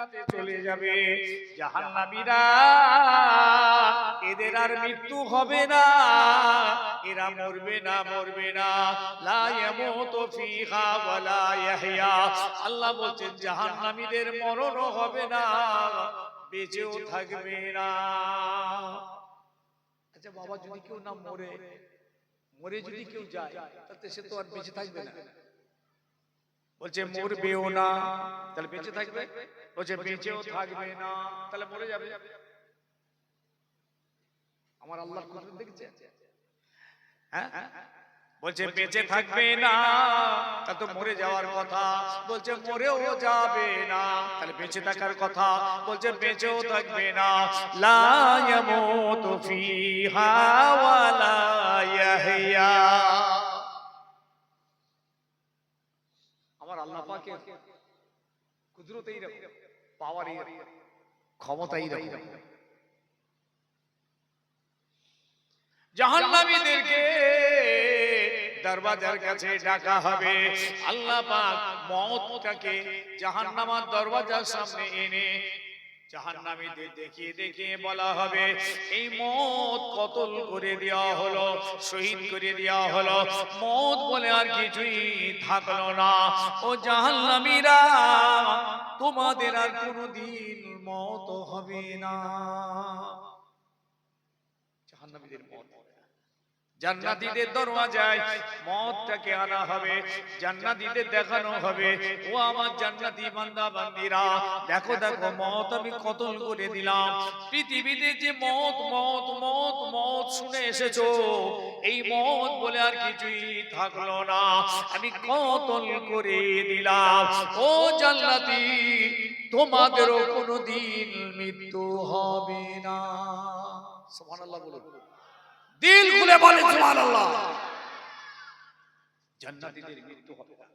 জান্নাতে চলে যাবে। জাহান্নামীরা এদের আর মৃত্যু হবে না। এরা মরবে না মরবে না। লা ইয়ামুতু ফিহা ওয়ালা ইয়াহইয়া। আল্লাহ বলছেন জাহান্নামীদের মরণও হবে না বেঁচেও থাকবে না। আচ্ছা বাবা যদি কেউ না মরে মরে যদি কেউ যায় তাতে সে তো আর বেঁচে থাকবে না। বলছে মরবেও না। তাহলে বেঁচে থাকবে? বলছে বেঁচেও থাকবে না। তাহলে মরে যাবে? আমার আল্লাহর কুদরত দেখেছে? হ্যাঁ? বলছে বেঁচে থাকবে না। তা তো মরে যাওয়ার কথা। বলছে মরেও যাবে না। তাহলে বেঁচে থাকার কথা। বলছে বেঁচেও থাকবে না। লা ইয়ামুতু ফিহা ওয়ালা ইয়াহইয়া আমার আল্লাহ পাকের কুদরতেই রকম পাওয়ারই ক্ষমতাই রকম জাহান্নামীদেরকে দরওয়াজার কাছে ডাকা হবে। আল্লাহ পাক মওতটাকে জাহান্নামার দরওয়াজার সামনে এনে জাহান্নামীদের দেখিয়ে দেখিয়ে বলা হবে এই মত কতল করে দেওয়া হলো শহীদ করে দেওয়া হলো। মত বলে আর কিছুই থাকল না। ও জাহান্নামীরা তোমাদের আর কোনোদিন মত হবে না। জাহান্নামীদের মত জান্নাতীদের দরওয়াজায় মতটাকে আনা হবে জান্নাতীদের দেখানো হবে। ও আমার জান্নাতি বান্দা বান্দিরা দেখো দেখো মত আমি কতল করে দিলাম। পৃথিবীতে যে মত মত মত মত শুনে এসেছ। এই মত বলে আর কিছুই থাকল না। আমি কতল করে দিলাম। ও জান্নাতি তোমাদেরও কোনোদিন মৃত্যু হবে না। সুবহানাল্লাহ বলুন। দিল খুলে বলে সুবহানাল্লাহ। জান্নাতীদের মৃত্যু হবে। না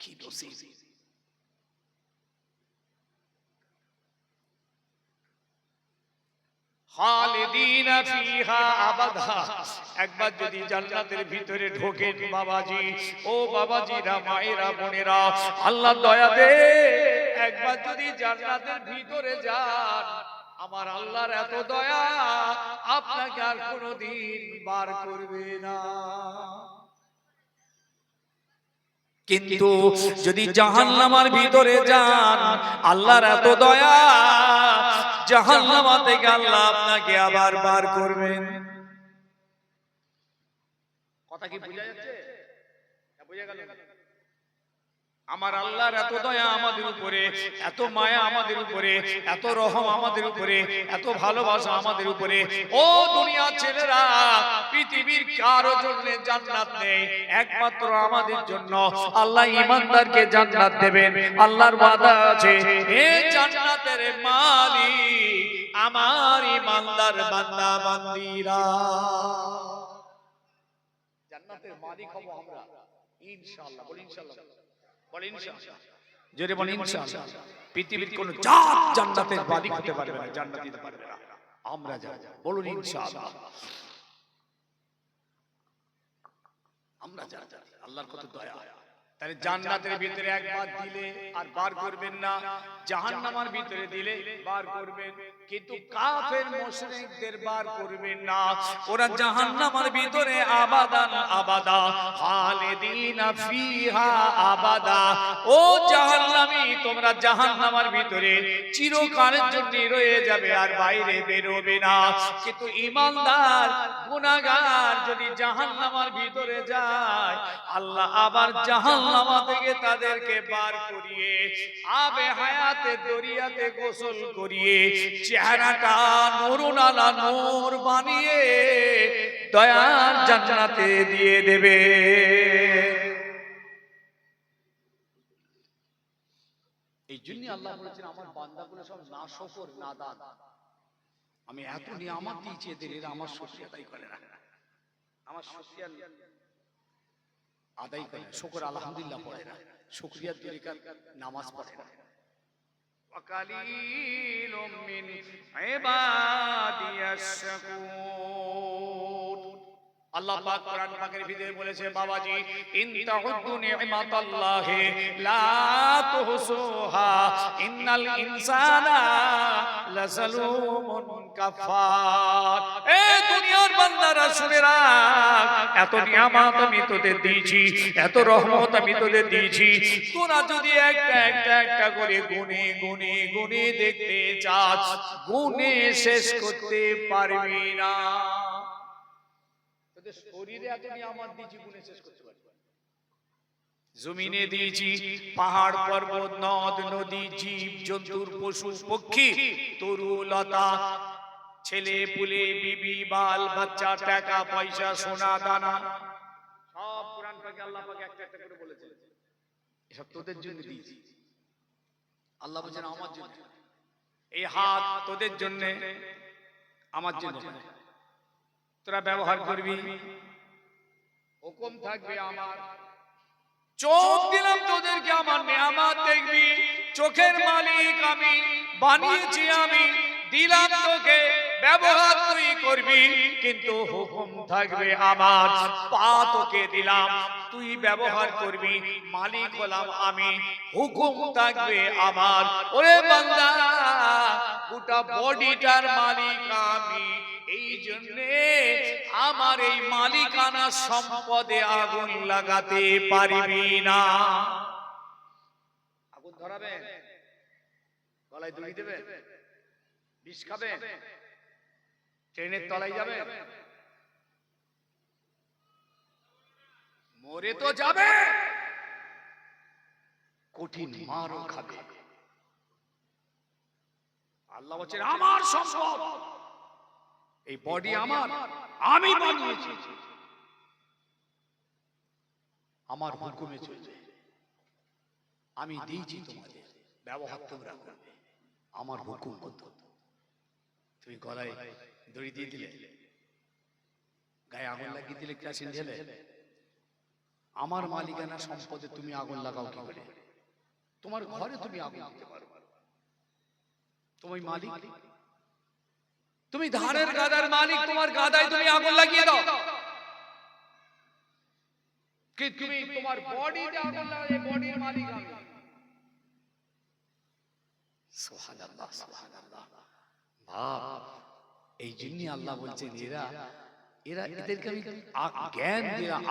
কি নসিব? খালিদিনা ফিহা আবাদা। একবার যদি জান্নাতের ভিতরে ঢোকেন বাবাজি ও বাবাজিরা মায়েরা বোনেরা আল্লাহ দয়া দে। একবার যদি জান্নাতের ভিতরে যান আমার আল্লাহর এত দয়া আপনাকে আর কোনোদিন বার করবে না। কিন্তু যদি জাহান্নামার ভিতরে যান আল্লাহর এত দয়া জাহান্নামা থেকে আল্লাহ আপনাকে আবার বার করবেন কথা কি বোঝা যাচ্ছে? হ্যাঁ, বোঝা গেল। আমার আল্লাহর এত দয়া আমাদের উপরে, এত মায়া আমাদের উপরে, এত রহম আমাদের উপরে, এত ভালোবাসা আমাদের উপরে। ও দুনিয়া ছেলেরা, পৃথিবীর কারও জন্য জান্নাত নেই, একমাত্র আমাদের জন্য আল্লাহ ইমানদারকে জান্নাত দেবেন, আল্লাহর ওয়াদা আছে। এ জান্নাতের মালিক, আমার ইমানদার বান্দা, বান্দিরা। জান্নাতের মালিক হব আমরা, ইনশাআল্লাহ, বলি ইনশাআল্লাহ। জোরে বলি ইনশাআল্লাহ। পৃথিবীর কোন জাত জান্নাতের মালিক হতে পারবে না জান্নাত দিতে পারবে না। আমরা যাব বলুন ইনশাআল্লাহ। আমরা যাব আল্লাহর কত দয়া। তাহলে জান্নাতের ভিতরে একবার দিলে আর বার করবেন না। জাহান্নামার ভিতরে দিলে বার করবেন। কিন্তু কাফের মুশরিকদের বার করবেন না। ওরা জাহান্নামার ভিতরে আবাদান আবাদা। খালিদিনা ফিহা আবাদা। ও জাহান্নামী, তোমরা জাহান্নামার ভিতরে চিরকালের জন্য রয়ে যাবে আর বাইরে বেরোবে না। কিন্তু ইমানদার, গুনাহগার যদি জাহান্নামার ভিতরে যায়, আল্লাহ আবার জাহান্নামা থেকে তাদেরকে বার করিয়ে আবে হায়াতে দরিয়াতে গোসল করিয়ে চেহারাটা নুরুনালা নূর বানিয়ে দয়ার জান্নাতে দিয়ে দেবে। এই জন্য আল্লাহ বলেছেন আমার বান্দাগুলো সব না শকর না দান আমি এত নিয়ামত দিয়েছি এদের এরা আমার শুকরিয়া আদায় করে না। আমার শুকরিয়া আদায় করে না শুকর আলহামদুলিল্লাহ পড়ে না শুকরিয়ার তরিকার নামাজ পড়ে না وقليل من عبادي الشكور আল্লাহ পাক কোরআন পাকের ভিতরে বলেছে বাবাজি ইন তাউদ্দু নি'মাতাল্লাহি লা হুসুহা ইন্নাল ইনসানা লাযালুমুন কাফার এ দুনিয়ার বান্দারা শুনে রাখ এত নিয়ামত আমি তোদের দিয়েছি এত রহমত আমি তোদের দিয়েছি। তোরা যদি একটা একটা একটা করে গুনে গুনে গুনে দেখতে চাস গুনে শেষ করতে পারবি না। তোদের শরীরে এত নিয়ামত দিয়েছি গুনে শেষ করতে পারবি জমিনে দিয়েছি পাহাড় পর্বত নদ নদী জীব জন্তুর পশু পক্ষী তরু লতা ছেলে পুলে বিবি বাল বাচ্চা টাকা পয়সা সোনা দানা। সব কোরআন পাকে আল্লাহ পাকে একটা একটা করে বলেছেন। এসব তোদের জন্য দিয়েছি। আল্লাহ বলছেন আমার জন্য। এই হাত তোদের জন্য আমার জন্য। তোরা ব্যবহার করবি। হুকুম থাকবে আমার। চোখ দিলাম তোদেরকে আমার নিয়ামত দেখবি। চোখের মালিক আমি বানিয়েছি আমি। দিলাম তোকে ব্যবহার তুই করবি। কিন্তু হুকুম থাকবে আমার। পা তোকে দিলাম তুই ব্যবহার করবি। মালিক হলাম আমি হুকুম থাকবে আমার। ওরে বান্দা গোটা বডিটার মালিক আমি। এই জন্যে আমার এই মালিকানা সম্পদে আগুন লাগাতে পারবি না। আগুন ধরাবেন। গলায় দড়ি দেবেন। বিষ খাবেন। ট্রেনের তলায় যাবেন। মরে তো যাবে কঠিন মারও খাবে আল্লাহ বলছেন, আমার সম্পদ এই বডি আমার আমি বানিয়েছি। আমার হুকুমে চলবে আমি দিয়েছি তোমাদের। ব্যবহার তোমরা করবে আমার হুকুম মতো তুমি গলায় দড়ি দিয়ে দিলে। গায়ে আগুন লাগিয়ে দিলে কেরাসিন ঢেলে। আমার মালিকানা সম্পদে তুমি আগুন লাগাও কি করে তোমার ঘরে তুমি আগুন দিতে পারো। তোমার মালিক তুমি ধানের গাদার মালিক তোমার গাদায় তুমি আগুন লাগিয়ে দাও। কি তুমি তোমার বডিতে আগুন লাগিয়ে বডির মালিক আমি। সুবহানাল্লাহ সুবহানাল্লাহ। ভাব এই জন্য আল্লাহ বলছেন এরা এরা এদেরকে আমি জ্ঞান দিলাম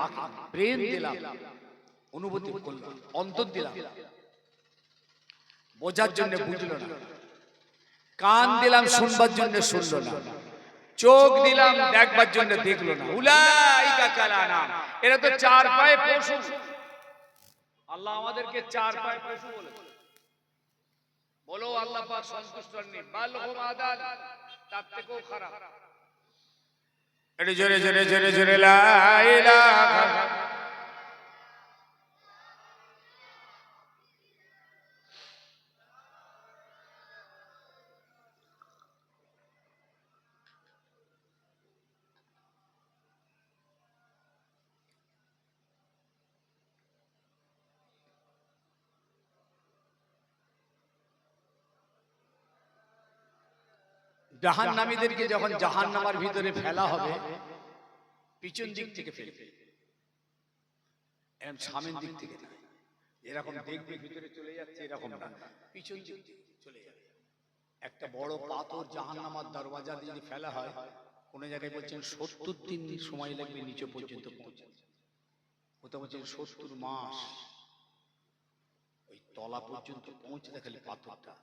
ব্রেন দিলাম অনুভূতি করলাম অন্তর দিলাম। বোঝার জন্য বুঝলো না। কান দিলাম শুনবার জন্য শুনলো না। চোখ দিলাম দেখবার জন্য দেখল না। উলাইকা কালানা। এরা তো চার পায়ে পশু। আল্লাহ আমাদেরকে চার পায়ে পশু বলেছে বলো আল্লাহ পাক সন্তুষ্ট নেই। বাল হুম আদাল তার থেকেও খারাপ। একটু জোরে জোরে জোরে জোরে লা ইলাহা। জাহান্নামীদেরকে যখন জাহান্নামার ভিতরে ফেলা হবে পিছন দিক থেকে ফেলবে এরকম সামনের দিক থেকে না এরকম দেখবে ভিতরে চলে যাচ্ছে এরকম না। পিছন দিক থেকে চলে যাবে। একটা বড় পাথর জাহান্নামার দরওয়াজা দিয়ে যদি ফেলা হয়। কোন জায়গায় বলছেন সত্তর দিন সময় লাগবে নিচে পর্যন্ত পৌঁছাতে। কোথাও বলছেন সত্তর মাস। ওই তলা পর্যন্ত পৌঁছতে খালি পাথরটা।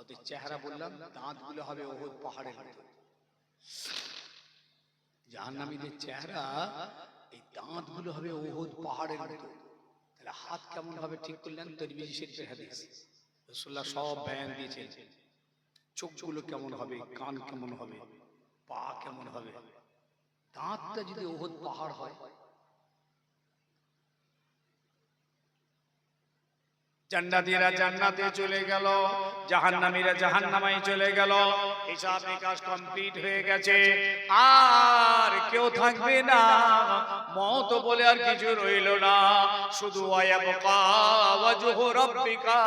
ওদের চেহারা বললাম দাঁতগুলো হবে ওহদ পাহাড়ের মতো। জাহান্নামীদের চেহারা, এই দাঁতগুলো হবে ওহদ পাহাড়ের মতো। তাহলে হাত কেমন হবে ঠিক করলেন তরবিজি শরীফের হাদিস। রাসূলুল্লাহ সব বয়ান দিয়েছেন। চোখগুলো কেমন হবে, কান কেমন হবে, পা কেমন হবে? দাঁতটা যদি ওহদ পাহাড় হয় জান্নাতীরা জান্নাতে চলে গেল, জাহান্নামীরা জাহান্নামায় চলে গেল, হিসাব নিকাশ কমপ্লিট হয়ে গেছে। আর কেউ থাকবে না, মত বলে আর কিছু রইল না। শুধু আয়াবকা ওয়াজহু রাব্বিকা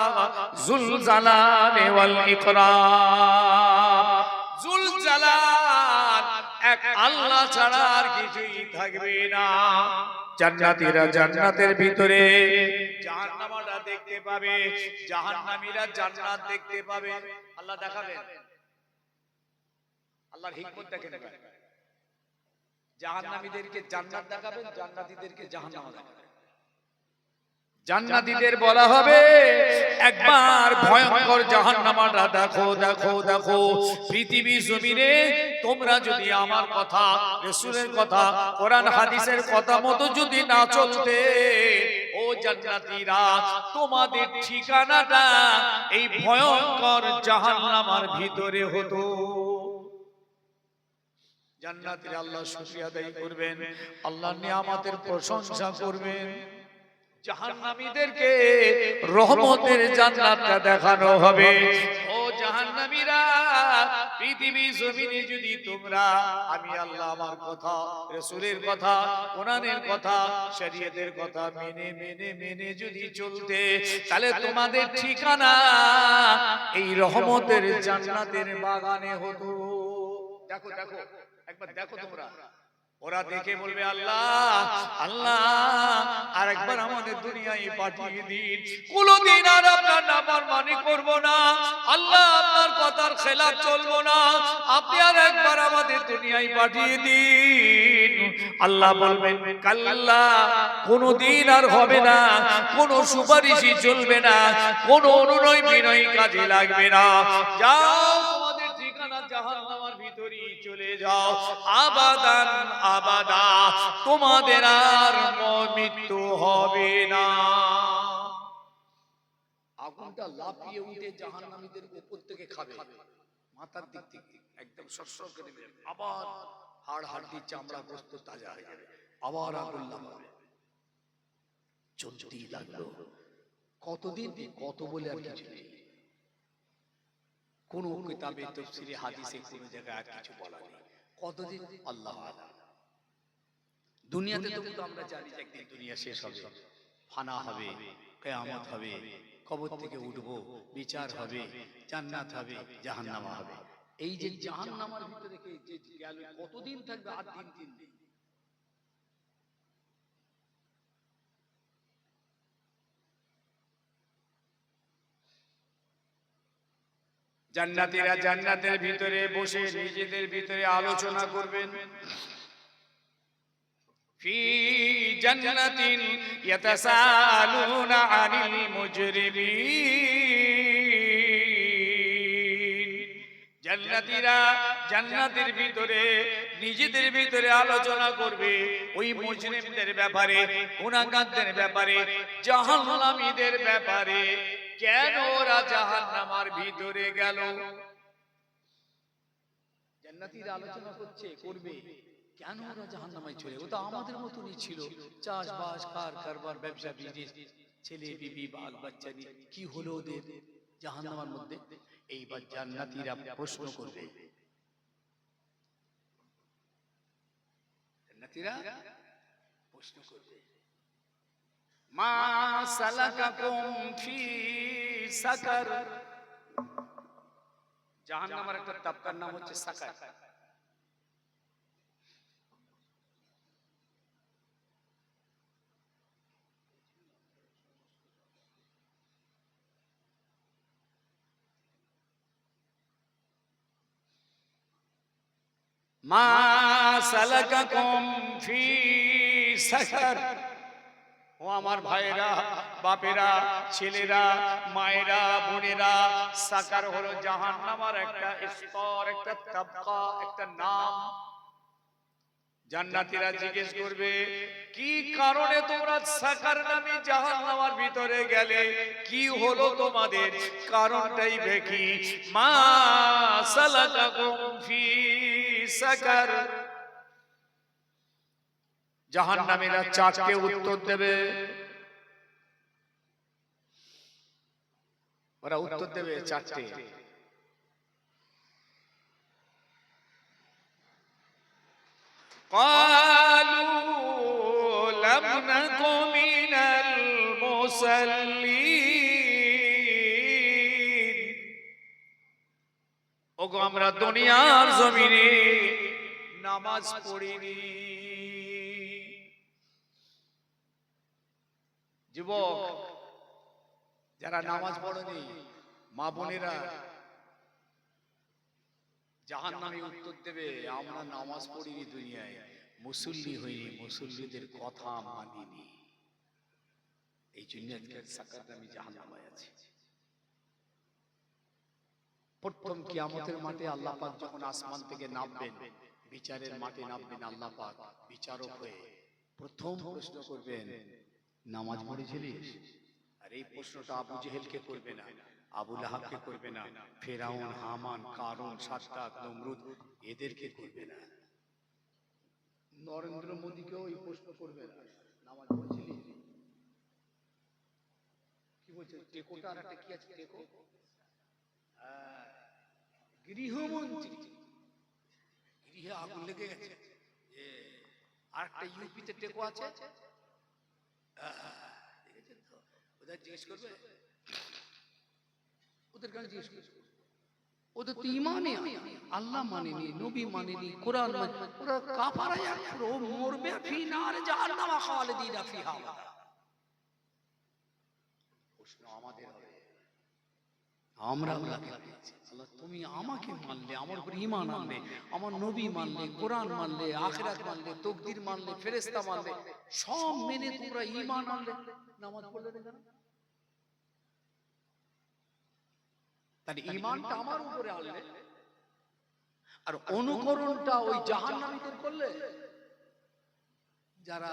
যুল জালালি ওয়াল ইকরাম। যুল জালাল এক আল্লাহ ছাড়া আর কিছুই থাকবে না। জান্নাতীরা জান্নাতের ভিতরে দেখতে পাবে, জাহান্নামীরা জান্নাত দেখতে পাবে। আল্লাহ দেখাবেন। আল্লাহর হিকমত দেখেন জাহান্নামীদেরকে জান্নাত দেখাবেন, জান্নাতীদেরকে জাহান্নাম দেখাবেন। জান্নাতীদের বলা হবে, একবার ভয়ঙ্কর জাহান্নামাটা দেখো দেখো দেখো। পৃথিবী জমিনে তোমরা যদি আমার কথা, রাসূলের কথা, কোরআন, হাদিসের কথা মতো যদি না চলতে জান্নাতীরা তোমাদের ঠিকানাটা এই ভয়ঙ্কর জাহান্নামার ভিতরে হতো। জান্নাতীরা আল্লাহ শুকরিয়া আদায় করবেন আল্লাহ নিয়ামতের প্রশংসা করবেন। জাহান্নামীদেরকে রহমতের জান্নাতটা দেখানো হবে। ও জাহান্নামীরা পৃথিবী জমিনে যদি তোমরা আমি আল্লাহ আমার কথা রাসূলের কথা কোরআনের কথা শরীয়তের কথা মেনে মেনে মেনে যদি চলতে তাহলে তোমাদের ঠিকানা এই রহমতের জান্নাতের বাগানে হতো। দেখো দেখো একবার দেখো তোমরা। ওরা দেখে বলবে আল্লাহ আল্লাহ আর একবার আমাদের দুনিয়ায় পাঠিয়ে দিন। কোনদিন আর আপনার নামার মানি করব না। আল্লাহ আপনার কথার খেলা চলবো না। আপনি আর একবার আমাদের দুনিয়ায় পাঠিয়ে দিন। আল্লাহ বলবেন কাল্লা কোনদিন আর হবে না। কোন সুপারিশই চলবে না। কোন অনুনয় বিনয় কাজে লাগবে না। যাও তোমাদের ঠিকানা জাহান্নামের ভিতরেই চলে যাও। আবাদান আবাদা তোমাদের আর মৃত্যু হবে না। আগুনটা লাফিয়ে উঠে জাহান্নামীদের উপর থেকে খাবে। মাথার দিক থেকে একদম সরসর করে দেবে। আবার হাড় হাড়ি চামড়া গোস্ত তাজা হয়ে যাবে। আবার আগুন লাফাবে। চলতেই লাগল। কতদিন? কত বলে আর কিছু নেই। কোন কিতাবে তফসিরে হাদিসে কোন জায়গায় কিছু বলা নেই। কতদিন? আল্লাহ আলাম। দুনিয়াতে তো কিন্তু আমরা জানি যে একদিন দুনিয়া শেষ হবে। ফানা হবে কেয়ামত হবে কবর থেকে উঠবো বিচার হবে জান্নাত হবে জাহান্নামা হবে। এই যে জাহান্নামার ভিতরে কে যে গেল কতদিন থাকবে? আর দিন তিন দিন। জান্নাতীরা জান্নাতের ভিতরে বসে নিজেদের ভিতরে আলোচনা করবেন। ফি জান্নাতিন ইয়াতাসালুনা আনিল মুজরিমিন। জান্নাতীরা জান্নাতের ভিতরে, নিজেদের ভিতরে আলোচনা করবে ওই মুজরিমদের ব্যাপারে, গুনাহগারদের ব্যাপারে, জাহান্নামীদের ব্যাপারে। কেন ওরা জাহান্নামার ভিতরে গেল? জান্নাতীরা আলোচনা করছে, করবে। কেন ওরা জাহান্নামায় চলে? ও তো আমাদের মতনই ছিল। চাষবাস কার কারবার ব্যবসা বিজনেস ছেলে বিবি বাল বাচ্চা নিয়ে কি হলো ওদের? জাহান্নামার মধ্যে? এইবার জান্নাতীরা প্রশ্ন করবে। জান্নাতীরা প্রশ্ন করবে। মা সালাকাকুম ফি সাকার। জাহান্নামের একটা তাবকার নাম হচ্ছে সাকার। মা সালাকাকুম ফি সাকার ও আমার ভাইরা বাপেরা, ছেলেরা, মায়েরা, বোনেরা সাকার হলো জাহান্নামার একটা স্তর, একটা তাবকা, একটা নাম। জান্নাতীরা জিজ্ঞেস করবে কি কারণে তোমরা সাকার নামে জাহান্নামার ভিতরে গেলে কি হলো তোমাদের? কারণটাই দেখি। মা সালাকাকুম ফি সাকার। জাহান্নামীরা চারটে উত্তর দেবে। ওরা উত্তর দেবে চারটে। قالوا لم نك من المصلين ওগো আমরা দুনিয়ার জমিনে নামাজ পড়িনি যুবক যারা নামাজ পড়েনি মা বোনেরা জাহান নামে উত্তর দেবে আমরা নামাজ পড়িনি দুনিয়ায় মুসল্লি হইনি মুসল্লিদের কথা মানিনি। এই জন্য আজকে সাকাত আমি জাহান নামায় আছি। প্রথম কিয়ামতের মাঠে আল্লাহ পাক যখন আসমান থেকে নামবেন বিচারের মাঠে নামবেন আল্লাহ পাক বিচারক হয়ে প্রথম প্রশ্ন করবেন নামাজ পড়েছিলিস? আর এই প্রশ্নটা আবু জেহেলকে করবে না। আবু লাহাবকে করবে না ফেরাউন হামান কারুন সাত্তাক নমরুদ এদেরকে করবে না। নরেন্দ্র মোদীকেও এই প্রশ্ন করবে না। নামাজ পড়েছিলি কি বলছে? টেকোটা আর একটা কি আছে? টেকো? গৃহমন্ত্রী। গৃহে আগুন লেগে গেছে। আর একটা ইউপিতে টেকো আছে? ওদের জিজ্ঞেস করবে? ওদের কাছে জিজ্ঞেস ওদের তো ইমানে আল্লাহ মানেনি, নবী মানেনি, কোরআন মানে ওরা কাফারা ও মরবে ফিহা। প্রশ্ন আমাদের হবে। আমরা আল্লাহ, তুমি আমাকে মানলে, আমার উপর ঈমান আনলে, আমার নবী মানলে, কোরআন মানলে, আখিরাত মানলে, তকদির মানলে ফেরেস্তা মানলে, সব মেনে তোমরা ঈমান আনলে। নামাজ পড়লে না তাহলে ঈমানটা আমার উপরে আনলে আর অনুকরণটা ওই জাহান্নামীদের করলে যারা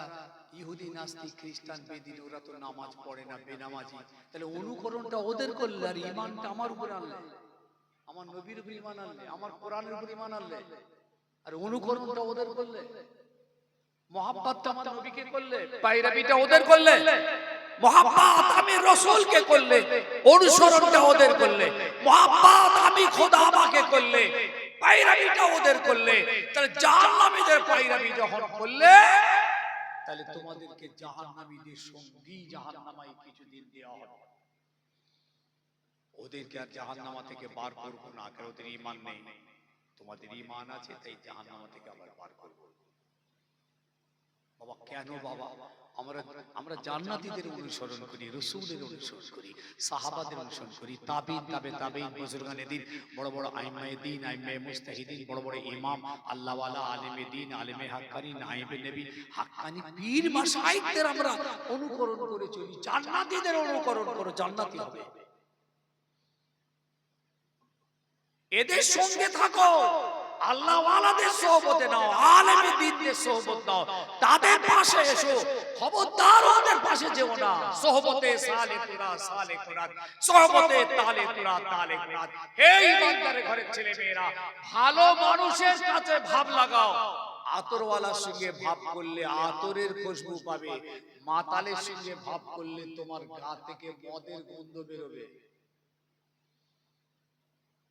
ইহুদি নাস্তিক খ্রিস্টান বেদিন ওরা তো নামাজ পড়ে না বেনামাজি। তাহলে অনুকরণটা ওদের করলে আর ইমানটা আমার উপর আনলে। আমার নবীর উপর ইমান আনলে আমার কোরআনের উপর ইমান আনলে। আর অনুকরণটা ওদের করলে। মহাব্বাতটা আমার নবীকে করলে পায়রাবিটা ওদের করলে। মহাব্বাত আমি রসুলকে করলে, অনুসরণটা ওদের করলে, মহাব্বাত আমি খোদা আমাকে করলে পায়রাবিটা ওদের করলে, তাহলে জাহান্নামীদের পায়রাবি যখন করলে, তাহলে তোমাদেরকে জাহান্নামীদের সঙ্গী জাহান্নামায় কিছুদিন দেওয়া হবে। ওদেরকে আর জাহান্নামা থেকে বার করব না, কারণ ওদের ইমান নেই। তোমাদের ইমান আছে, তাই জাহান্নামা থেকে আবার বার করব। বাবা কেন বাবা? আমরা আমরা জান্নাতীদের অনুসরণ করি রসুলের অনুসরণ করি সাহাবাদের অনুসরণ করি তাবিন তাবে তাবিন বুজুর্গানে দিন বড় বড় আইমায়ে দিন আইমায়ে মুস্তাহিদিন বড় বড় ইমাম আল্লাহওয়ালা আলেমে দিন আলেমে হাক্কানি নাইবে নবী হাক্কানি পীর মাশাইখদের আমরা অনুকরণ করে চলি জান্নাতীদের অনুকরণ করো জান্নাতি হবে। এদের সঙ্গে থাকো। আল্লাহ ওয়ালাদের সোহবতে নাও আলেমে দিনদের সোহবত নাও। তাদের পাশে এসো খবরদার ওদের পাশে যেও না। সোহবতে সালে তুরা সালে কুরাত সোহবতে তালে তুরা তালে কুরাত হে ইমানদারের ঘরের ছেলে মেয়েরা ভালো মানুষের কাছে ভাব লাগাও। আতরওয়ালার সঙ্গে ভাব করলে আতরের খুশবু পাবে। মাতালের সঙ্গে ভাব করলে তোমার গা থেকে মদের গন্ধ বেরোবে।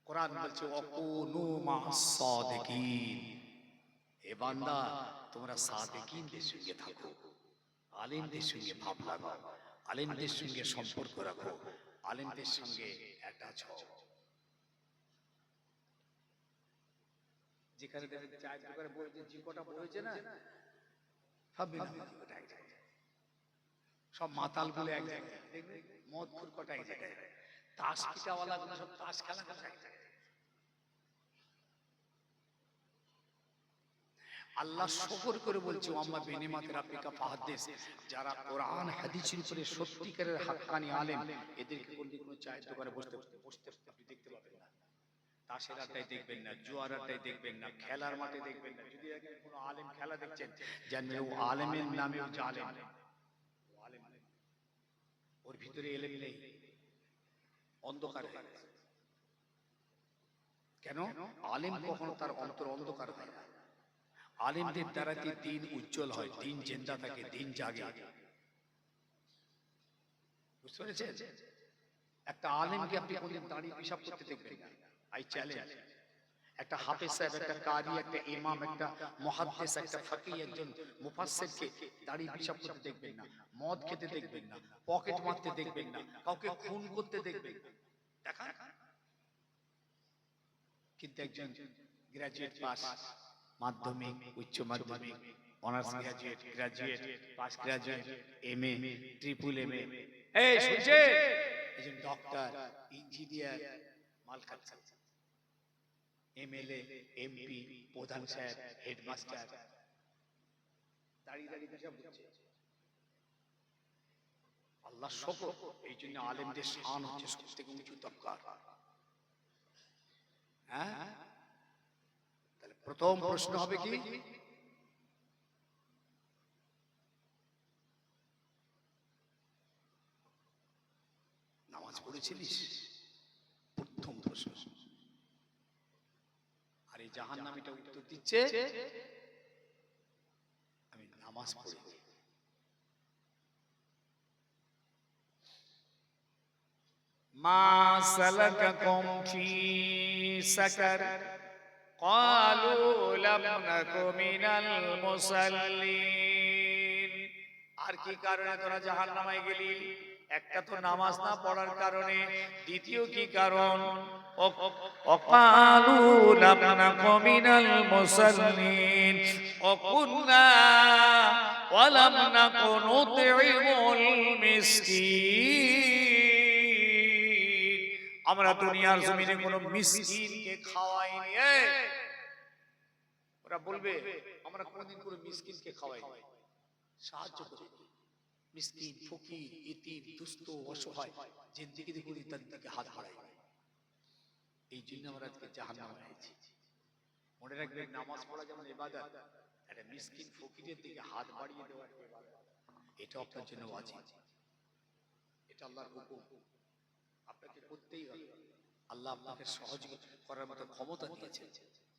কোরআন বলছে, অকুনু মা'আস সাদিকিন হে বান্দা, তোমরা সাদিকিনদের সঙ্গে থাকো, আলেমদের সঙ্গে ভাব লাগাও, আলেমদের সঙ্গে সম্পর্ক রাখো, আলেমদের সঙ্গে অ্যাটাচ হও যেখানে দেখেন চায়ের দোকানে বসে জিপটা বসেছে না, সব। সব মাতালগুলো এক জায়গায়। দেখবে মদ ফুরকটা এক জায়গায়। তাস পিটাওয়ালা সব তাস খেলা এক জায়গায়। আল্লাহ শকর করে বলছে আম্মা বেনিমাতে রাব্বিকা ফাহাদ্দিস, যারা কোরআন, হাদিসের উপরে সত্যিকারের হাক্কানি আলেম, এদেরকে কোনদিন কোনো চায়ের দোকানে বসতে বসতে আপনি দেখতে পাবেন না। তাসের দেখবেন না, জুয়ার আড্ডায় দেখবেন না, খেলার মাঠে দেখবেন না। যদি কোনো আলেম খেলা দেখছেন, জানবেন ও আলেমের জালেম ও আলেম ওর ভিতরে এলেম নেই। অন্ধকার হয়ে গেছে। কেন? আলেম কখনো তার অন্তর অন্ধকার হয় না। আলেমদের দ্বারাতে দিন উজ্জ্বল হয়, দিন জেন্দা থাকে, দিন জাগে। বুঝতে পেরেছেন? একটা আলেমকে আপনি কোনদিন দাঁড়িয়ে পেশাব করতে দেখবেন আই চ্যালেঞ্জ একটা হাফেজ সাহেব, একটা কারি, একটা ইমাম, একটা মুহাদ্দিস, একটা ফকি একজন মুফাসসিরকে দাঁড়িয়ে পেশাব করতে দেখবেন না। মদ খেতে দেখবেন না। পকেট মারতে দেখবেন না। কাউকে খুন করতে দেখবেন দেখা কিন্তু একজন গ্রাজুয়েট পাস মাধ্যমিক উচ্চ মাধ্যমিক honours graduate graduate pass graduate MA triple MA এই শুনছে? একজন ডক্টর ইঞ্জিনিয়ার মাল খাচ্ছে এমএলএ এমপি প্রধান সাহেব হেডমাস্টার দাঁড়িয়ে দাঁড়িয়ে হিসাব বুঝছে। আল্লাহ শকর এই জন্য আলেমদের শান হচ্ছে সব থেকে উঁচু দরকার। হ্যাঁ? প্রথম প্রশ্ন হবে কি? নামাজ পড়েছিলিস? প্রথম প্রশ্ন। আর এই জাহান নামিটা উত্তর দিচ্ছে, আমি নামাজ পড়েছি মা সালাকাকুম ফি সাকার। قالوا لم نك من المصلين আর কি কারণে তোরা জাহান্নামে গেলি একটা তো নামাজ না পড়ার কারণে দ্বিতীয় কি কারণ وقالوا لم نك من المصلين وكنا ولم نك نطعم المسكين আমরা দুনিয়ার জমিনে কোনো মিসকিনকে খাওয়াইনি! ওরা বলবে আমরা কোনদিন কোনো মিসকিনকে খাওয়াইনি সাহায্য করি। মিসকিন ফকির ইতিম দুস্থ অসহায় জিন্দিগি করি তার দিকে হাত বাড়াই এই জন্য আমরা আজকে জাহান্নাম হয়েছি মনে রাখবেন নামাজ পড়া যেমন ইবাদত একটা মিসকিন ফকিরের দিকে হাত বাড়িয়ে দেওয়া এটা আপনার জন্য ওয়াজিব। এটা আল্লাহর হুকুম। আপনাকে করতেই হবে। আল্লাহ আপনাকে সহযোগিতা করার মতো ক্ষমতা দিয়েছেন।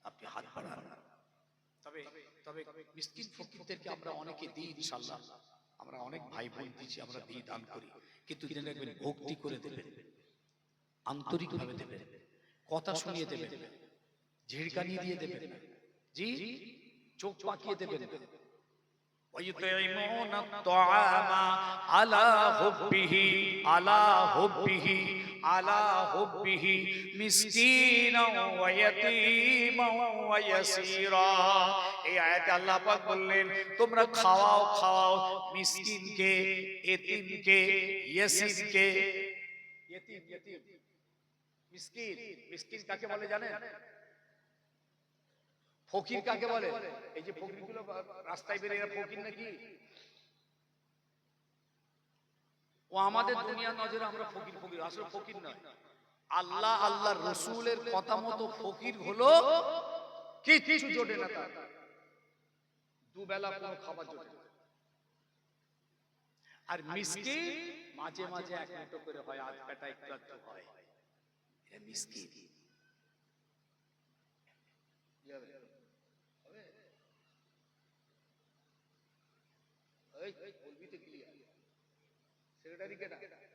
আপনি হাত বাড়ান। তবে তবে মিসকিন ফকিরদেরকে আমরা অনেকে দিই ইনশাআল্লাহ। আমরা অনেক ভাই বোন দিচ্ছি আমরা দিই দান করি। কিন্তু জেনে রাখবেন, ভক্তি করে দেবেন। আন্তরিকভাবে দেবেন। কথা শুনিয়ে দেবেন। ঝিড়কানি দিয়ে দেবেন। জি, চোখ পাকিয়ে দেবেন। ويطعمون الطعام على حبه على حبه على حبه مسكينا ويتيما ويسيرا এই আয়াতে আল্লাহ পাক বললেন তোমরা খাওয়াও খাওয়াও মিসকিনকে এতিমকে ইয়াসিরকে ইয়েতিম ইয়েতিম মিসকিন মিসকিন কাকে বলে জানেন ফকির কাকে বলে? এই যে ফকিরগুলো রাস্তায় বেরিয়ে ফকির নাকি? ও আমাদের দুনিয়ার নজরে আমরা ফকির ফকির আসলে ফকির নয়। আল্লাহ আল্লাহ রসুলের কথা মতো ফকির হলো কিচ্ছু জোটে না তার। দুবেলা কোনো খাবার জোটে আর মিসকি মাঝে মাঝে এক মুঠো করে হয় আধ কাটা একটু একটু হয়। এটা মিসকি এই বলবি তো ক্লিয়ার সেক্রেটারি কেটা